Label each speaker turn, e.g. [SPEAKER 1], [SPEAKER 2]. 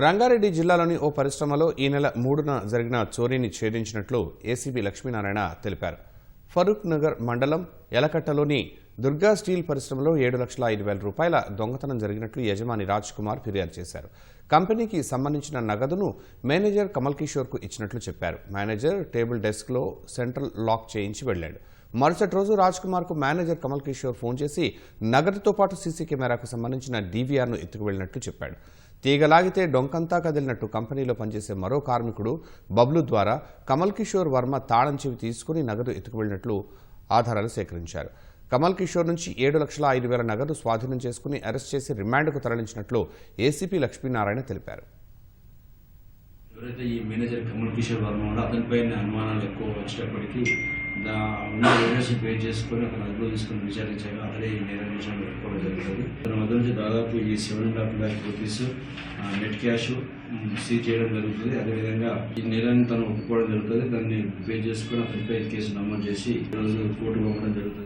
[SPEAKER 1] రంగారెడ్డి జిల్లాలోని ఓ పరిశ్రమలో ఈ నెల మూడున జరిగిన చోరీని ఛేదించినట్లు ఏసీబీ లక్ష్మీనారాయణ తెలిపారు. ఫరూక్ నగర్ మండలం ఎలకట్టలోని దుర్గా స్టీల్ పరిశ్రమలో ఏడు లక్షల ఐదు వేల రూపాయల దొంగతనం జరిగినట్లు యజమాని రాజ్ కుమార్ ఫిర్యాదు చేశారు. కంపెనీకి సంబంధించిన నగదును మేనేజర్ కమల్ కిషోర్కు ఇచ్చినట్లు చెప్పారు. మేనేజర్ టేబుల్ డెస్క్లో సెంట్రల్ లాక్ చేయించి వెళ్ళాడు. మరుసటి రోజు రాజ్ కుమార్కు మేనేజర్ కమల్ కిషోర్ ఫోన్ చేసి నగదుతో పాటు సీసీ కెమెరాకు సంబంధించిన డీవీఆర్ను ఎత్తుకు వెళ్ళినట్లు చెప్పాడు. తీగలాగితే డొంకంతా కదిలినట్టు కంపెనీలో పనిచేసే మరో కార్మికుడు బబ్లు ద్వారా కమల్ కిషోర్ వర్మ తాళం చెవి తీసుకుని నగదు ఎత్తుకు వెళ్ళినట్లు ఆధారాలు సేకరించారు. కమల్ కిషోర్ నుంచి ఏడు లక్షల ఐదు వేల నగదు స్వాధీనం చేసుకుని అరెస్ట్ చేసి రిమాండ్కు తరలించినట్లు ఏసీపీ లక్ష్మీనారాయణ తెలిపారు.
[SPEAKER 2] ఎవరైతే ఈ మేనేజర్ కమల్ కిషోర్ వర్మ ఉన్నాడో అతనిపై అనుమానాలు ఎక్కువ వచ్చినప్పటికీ ఉన్న ఎవిడెన్స్ బేస్ చేసుకొని అతను అదుపులో తీసుకుని విచారించాక అతడే ఈ నేరం విషయంలో పెట్టుకోవడం జరుగుతుంది అతని వద్ద నుంచి దాదాపు ఈ seven and half lakh rupees net cash seize చేయడం జరుగుతుంది. అదేవిధంగా ఈ నేరాన్ని తను ఒప్పుకోవడం జరుగుతుంది. దాన్ని పే చేసుకొని అతనిపై కేసు నమోదు చేసి ఈరోజు కోర్టు పంపడం జరుగుతుంది.